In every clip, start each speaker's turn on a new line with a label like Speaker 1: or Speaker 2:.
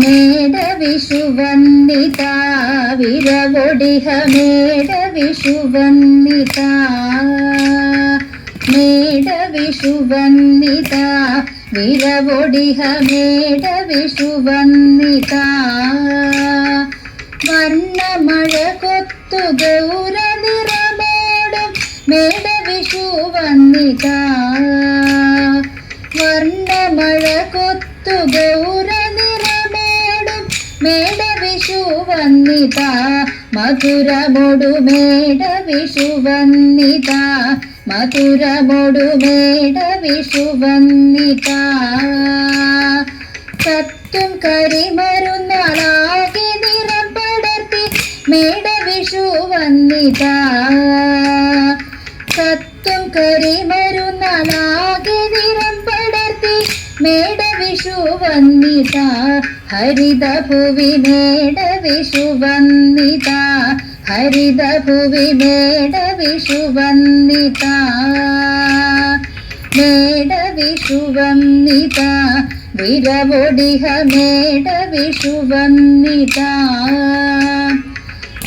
Speaker 1: മേട വിഷുവന്നിത വിരവൊടിഹ മേട വിഷുവന്നിത മേട വിഷുവന്നിത വിരവൊടിഹ മേട വർണമഴ കൊത്തു ഗൗര നിറമോടും നിറമേടും മേട വിഷു വന്നിത. മധുരമൊടു മേട വിഷു വന്നിത. മധുരമൊടു മേട വിഷു വന്നിത. സത്യം കരിമരുന്നാളാകെ നിറം പടർത്തി മേട വിഷു വന്നിത. വിഷു വന്നിത ഹരിത പുവിനേട വിഷു വന്നിത ഹരിത പുവിനേട വിഷു വന്നിത മേട വിഷു വന്നിത വിരവൊടിഹ മേട വിഷു വന്നിത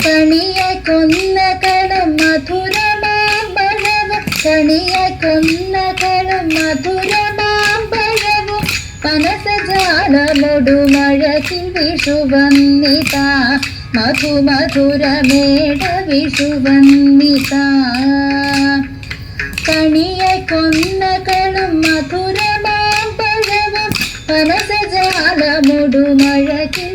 Speaker 1: കണിയ കൊന്ന കളം മധുരമാമ്പഴവും കണിയ കൊന്ന കളം മധുരമാമ്പഴവും പനസജാലമൊടു മഴക്കിൽ വിഷു വന്നിത മധു മധുരമേട വിഷു വന്നിത കണിയെ കൊന്ന കളം മധുരമാമ്പഴവും പനസജാലമൊടു മഴക്കിൽ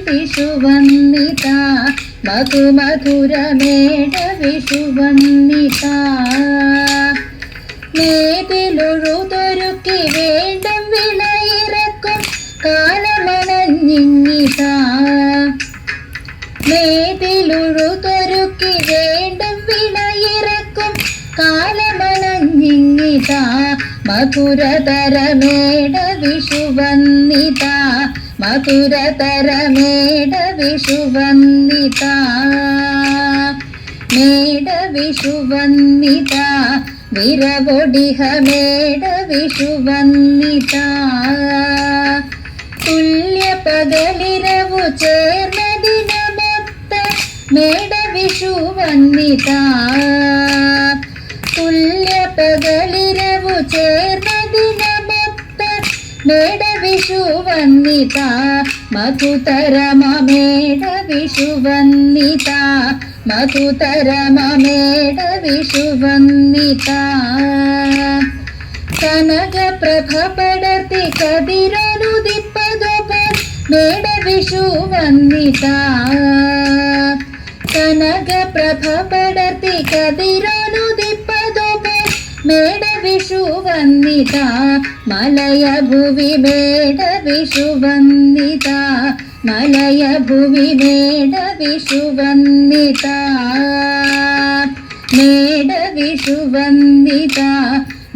Speaker 1: നേതിലൊഴുതൊരുക്കി വന്നിത മധുരതരമേട വിഷു വന്നിത. മധുരതരമേട വിഷു വന്നിത. മേട വിഷു വന്നിത. വിരവൊടിഹ മേട വിഷു വന്നിത. തുല്യ പകലിരവു ചേർന്ന ദിനമൊത്ത മേട വിഷു വന്നിത. തുല്യ പകലിരവു मेडविश विता मधुतर मेडविश वन्ता मधुतर मेड विश विता कनग प्रभ पडर्ति कदिरु दीप्पदोप मेडविषु वन्दता कनग प्रभ മേട വിഷു വന്നിത മലയ ഭുവി മേട വിഷു വന്നിത മലയ ഭുവി മേട വിഷു വന്നിത മേട വിഷു വന്നിത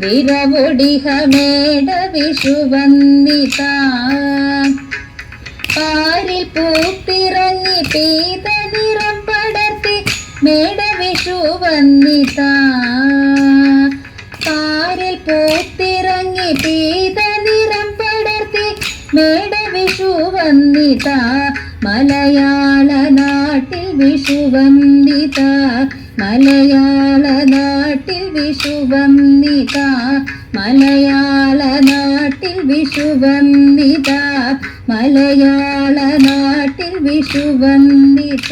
Speaker 1: വിരവൊടിഹ മേട വിഷു വന്നിത പാരിൽ പൂത്തിറങ്ങി പീത നിറം പടർത്തി മേട വിഷു വന്നിത പീത നിറം പടർത്തി മേട വിഷു വന്നിത മലയാള നാട്ടിൽ വിഷു വന്നിത മലയാള നാട്ടിൽ വിഷു വന്നിത മലയാള നാട്ടിൽ വിഷു വന്നിത മലയാള നാട്ടിൽ വിഷു വന്നിത